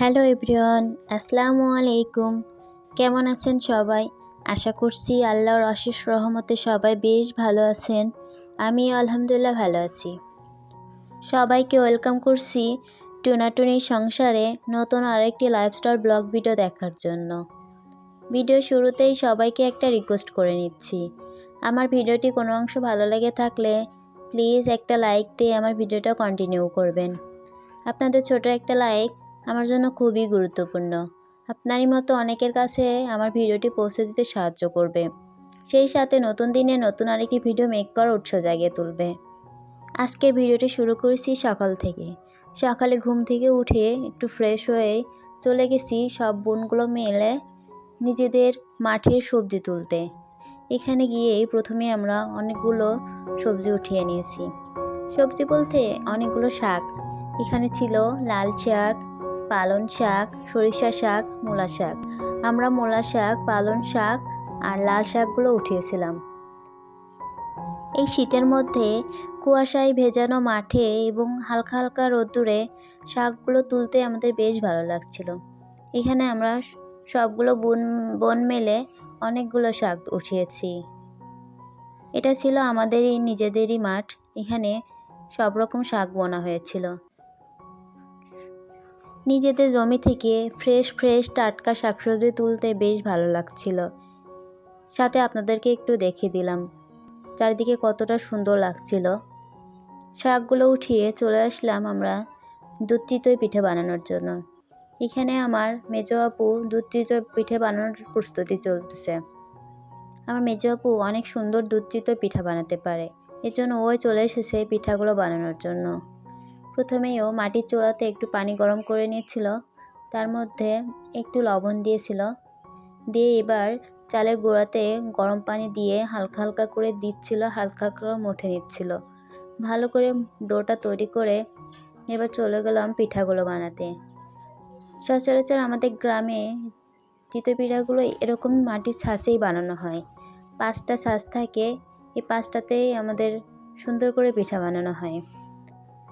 Hello everyone, আসসালামু আলাইকুম। কেমন আছেন সবাই? আশা করছি আল্লাহর অশেষ রহমতে সবাই বেশ ভালো আছেন। আমি আলহামদুলিল্লাহ ভালো আছি। সবাইকে ওয়েলকাম করছি টুনাটুনির সংসারে নতুন আরেকটি লাইফস্টাইল ব্লগ ভিডিও দেখার জন্য। ভিডিও শুরুতেই সবাইকে একটা রিকোয়েস্ট করে নিচ্ছি। আমার ভিডিওটি কোনো অংশ ভালো লেগে থাকলে প্লিজ একটা লাইক দিয়ে আমার ভিডিওটা কন্টিনিউ করবেন। আপনাদের ছোট একটা লাইক আমার জন্য খুবই গুরুত্বপূর্ণ। আপনারই মতো অনেকের কাছে আমার ভিডিওটি পৌঁছে দিতে সাহায্য করবে। সেই সাথে নতুন দিনে নতুন আরেকটি ভিডিও মেক করার উৎস জাগিয়ে তুলবে। আজকে ভিডিওটি শুরু করেছি সকাল থেকে। সকালে ঘুম থেকে উঠে একটু ফ্রেশ হয়ে চলে গেছি সব বোনগুলো মেলে নিজেদের মাঠের সবজি তুলতে। এখানে গিয়েই প্রথমে আমরা অনেকগুলো সবজি উঠিয়ে নিয়েছি। সবজি বলতে অনেকগুলো শাক। এখানে ছিল লাল শাক পালন শাক, সরিষা শাক, মূলা শাক। আমরা মূলা শাক, পালন শাক আর লাল শাকগুলো উঠিয়েছিলাম। এই শীতের মধ্যে কুয়াশায় ভেজানো মাঠে এবং হালকা হালকা রোদ্দুরে শাকগুলো তুলতে আমাদের বেশ ভালো লাগছিল। এখানে আমরা সবগুলো বন বন মেলে অনেকগুলো শাক উঠিয়েছি। এটা ছিল আমাদেরই নিজেদেরই মাঠ। এখানে সব রকম শাক বোনা হয়েছিল। নিজেদের জমি থেকে ফ্রেশ ফ্রেশ টাটকা শাকসবজি তুলতে বেশ ভালো লাগছিল। সাথে আপনাদেরকে একটু দেখিয়ে দিলাম, চারিদিকে কতটা সুন্দর লাগছিল। শাকগুলো উঠিয়ে চলে আসলাম আমরা দুধ চিতই পিঠে বানানোর জন্য। এখানে আমার মেজো আপু দুধ চিতই পিঠে বানানোর প্রস্তুতি চলতেছে। আমার মেজো আপু অনেক সুন্দর দুধ চিতই পিঠা বানাতে পারে। এজন্য ওই চলে এসেছে পিঠাগুলো বানানোর জন্য। প্রথমেই ও মাটির চোলাতে একটু পানি গরম করে নিচ্ছিল তার মধ্যে একটু লবণ দিয়েছিল। দিয়ে এবার চালের গুঁড়াতে গরম পানি দিয়ে হালকা হালকা করে দিচ্ছিল, হালকা হালকা মথে নিচ্ছিল। ভালো করে ডোটা তৈরি করে এবার চলে গেলাম পিঠাগুলো বানাতে। সচরাচর আমাদের গ্রামে চিতই পিঠাগুলো এরকম মাটির ছাঁচেই বানানো হয়। পাঁচটা ছাঁচ থাকে, এই পাঁচটাতেই আমাদের সুন্দর করে পিঠা বানানো হয়।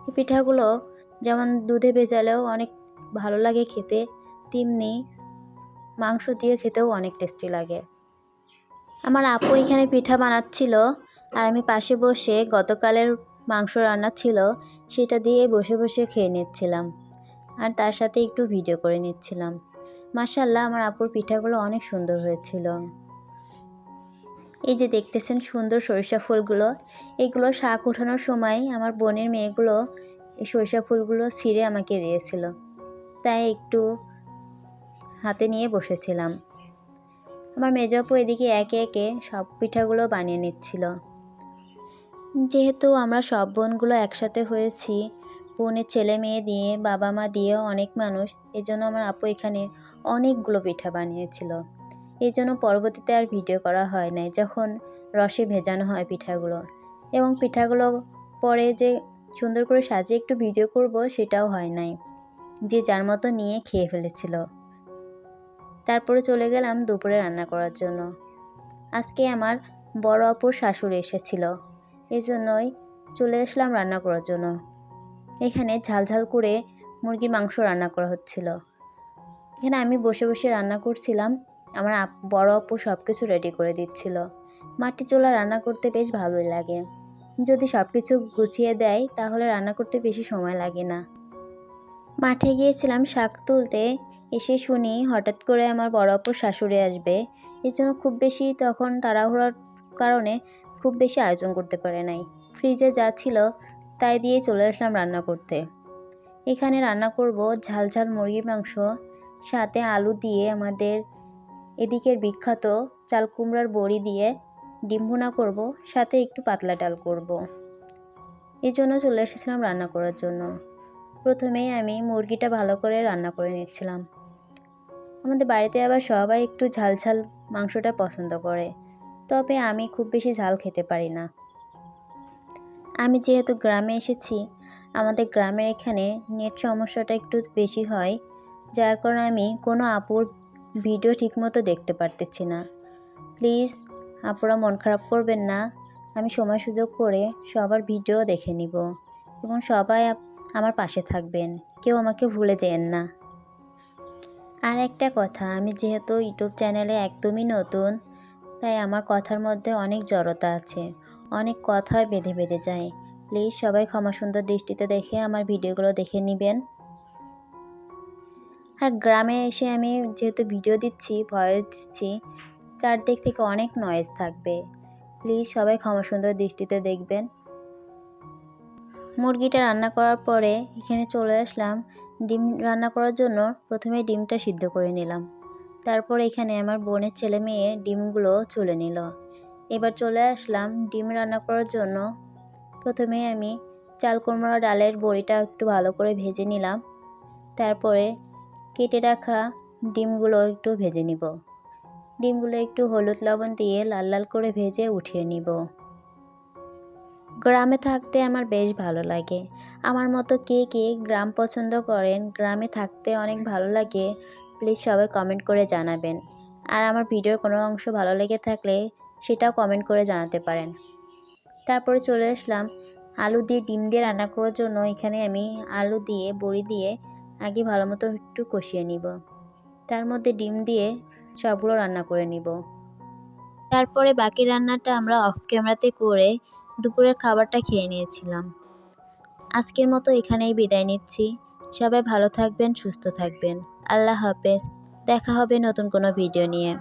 এই পিঠাগুলো যেমন দুধে ভেজালেও অনেক ভালো লাগে খেতে, তেমনি মাংস দিয়ে খেতেও অনেক টেস্টি লাগে। আমার আপু এখানে পিঠা বানাচ্ছিল আর আমি পাশে বসে গতকালের মাংস রান্না ছিল সেটা দিয়ে বসে বসে খেয়ে নিচ্ছিলাম আর তার সাথে একটু ভিডিও করে নিচ্ছিলাম। মাসাল্লাহ আমার আপুর পিঠাগুলো অনেক সুন্দর হয়েছিল। এই যে দেখতেছেন সুন্দর সরিষা ফুলগুলো, এগুলো শাক ওঠানোর সময় আমার বোনের মেয়েগুলো এই সরিষা ফুলগুলো ছিঁড়ে আমাকে দিয়েছিল। তাই একটু হাতে নিয়ে বসেছিলাম। আমার মেজপু এদিকে একে একে সব পিঠাগুলো বানিয়ে নিচ্ছিল। যেহেতু আমরা সব বোনগুলো একসাথে হয়েছি, বোনের ছেলে মেয়ে দিয়ে, বাবা মা দিয়ে অনেক মানুষ, এজন্য আমার আপু এখানে অনেকগুলো পিঠা বানিয়েছিল। এই জন্য পরবর্তীতে আর ভিডিও করা হয় নাই, যখন রসে ভেজানো হয় পিঠাগুলো। এবং পিঠাগুলো পরে যে সুন্দর করে সাজিয়ে একটু ভিডিও করব, সেটাও হয় নাই, যে যার মতো নিয়ে খেয়ে ফেলেছিল। তারপরে চলে গেলাম দুপুরে রান্না করার জন্য। আজকে আমার বড় অপুর শাশুড়ি এসেছিল, এই জন্যই চলে আসলাম রান্না করার জন্য। এখানে ঝালঝাল করে মুরগির মাংস রান্না করা হচ্ছিল। এখানে আমি বসে বসে রান্না করছিলাম আমার বড় আপু সব কিছু রেডি করে দিচ্ছিল। মাটি চুলা রান্না করতে বেশ ভালোই লাগে। যদি সব কিছু গুছিয়ে দেয়, তাহলে রান্না করতে বেশি সময় লাগে না। মাঠে গিয়েছিলাম শাক তুলতে। এসে শুনি হঠাৎ করে আমার বড় আপুর শাশুড়ি আসবে। এর জন্য খুব বেশি তখন তাড়াহুড়ার কারণে খুব বেশি আয়োজন করতে পারে নাই। ফ্রিজে যা ছিল, তাই দিয়ে চলে আসলাম রান্না করতে। এখানে রান্না করব ঝাল ঝাল মুরগির মাংস, সাথে আলু দিয়ে আমাদের এদিকের বিখ্যাত চাল কুমড়ার বড়ি দিয়ে ডিম ভুনা করব, সাথে একটু পাতলা ডাল করব। এই জন্য চলে এসেছিলাম রান্না করার জন্য। প্রথমেই আমি মুরগিটা ভালো করে রান্না করে নিচ্ছিলাম। আমাদের বাড়িতে আবার সবাই একটু ঝাল ঝাল মাংসটা পছন্দ করে, তবে আমি খুব বেশি ঝাল খেতে পারি না। আমি যেহেতু গ্রামে এসেছি, আমাদের গ্রামের এখানে নেট সমস্যাটা একটু বেশি হয়, যার কারণে আমি কোনো আপুর ভিডিও ঠিকমতো দেখতে পারতেছি না। প্লিজ আপনারা মন খারাপ করবেন না। আমি সময় সুযোগ করে সবার ভিডিও দেখে নিব এবং সবাই আমার পাশে থাকবেন। কেউ আমাকে ভুলে যেন না। আর একটা কথা, আমি যেহেতু ইউটিউব চ্যানেলে একদমই নতুন, তাই আমার কথার মধ্যে অনেক জড়তা আছে। অনেক কথা বেঁধে বেঁধে যায়। প্লিজ সবাই ক্ষমা সুন্দর দৃষ্টিতে দেখে আমার ভিডিওগুলো দেখে নেবেন। আর গ্রামে এসে আমি যেহেতু ভিডিও দিচ্ছি ভয়েস দিচ্ছি, চারদিক থেকে অনেক নয়েজ থাকবে। প্লিজ সবাই ক্ষমা সুন্দর দৃষ্টিতে দেখবেন। মুরগিটা রান্না করার পরে এখানে চলে আসলাম। ডিম রান্না করার জন্য প্রথমে ডিমটা সিদ্ধ করে নিলাম। তারপর এখানে আমার বোনের ছেলে মেয়ে ডিমগুলো চলে নিল। এবার চলে আসলাম ডিম রান্না করার জন্য। প্রথমে আমি চাল কুমড়া ডালের বড়িটা একটু ভালো করে ভেজে নিলাম। তারপরে কেটে রাখা ডিমগুলো একটু ভেজে নিব। ডিমগুলো একটু হলুদ লবণ দিয়ে লাল লাল করে ভেজে উঠিয়ে নিব। গ্রামে থাকতে আমার বেশ ভালো লাগে। আমার মতো কে কে গ্রাম পছন্দ করেন, গ্রামে থাকতে অনেক ভালো লাগে প্লিজ সবাই কমেন্ট করে জানাবেন। আর আমার ভিডিওর কোনো অংশ ভালো লেগে থাকলে সেটাও কমেন্ট করে জানাতে পারেন। তারপরে চলে আসলাম। আলু দিয়ে ডিম দিয়ে রান্না করার জন্য এখানে আমি আলু দিয়ে, বড়ি দিয়ে আগে ভালো মতো একটু কষিয়ে নিব। তার মধ্যে ডিম দিয়ে সবগুলো রান্না করে নিব। তারপরে বাকি রান্নাটা আমরা অফ ক্যামেরাতে করে দুপুরের খাবারটা খেয়ে নিয়েছিলাম। আজকের মতো এখানেই বিদায় নিচ্ছি। সবাই ভালো থাকবেন, সুস্থ থাকবেন। আল্লাহ হাফেজ। দেখা হবে নতুন কোনো ভিডিও নিয়ে।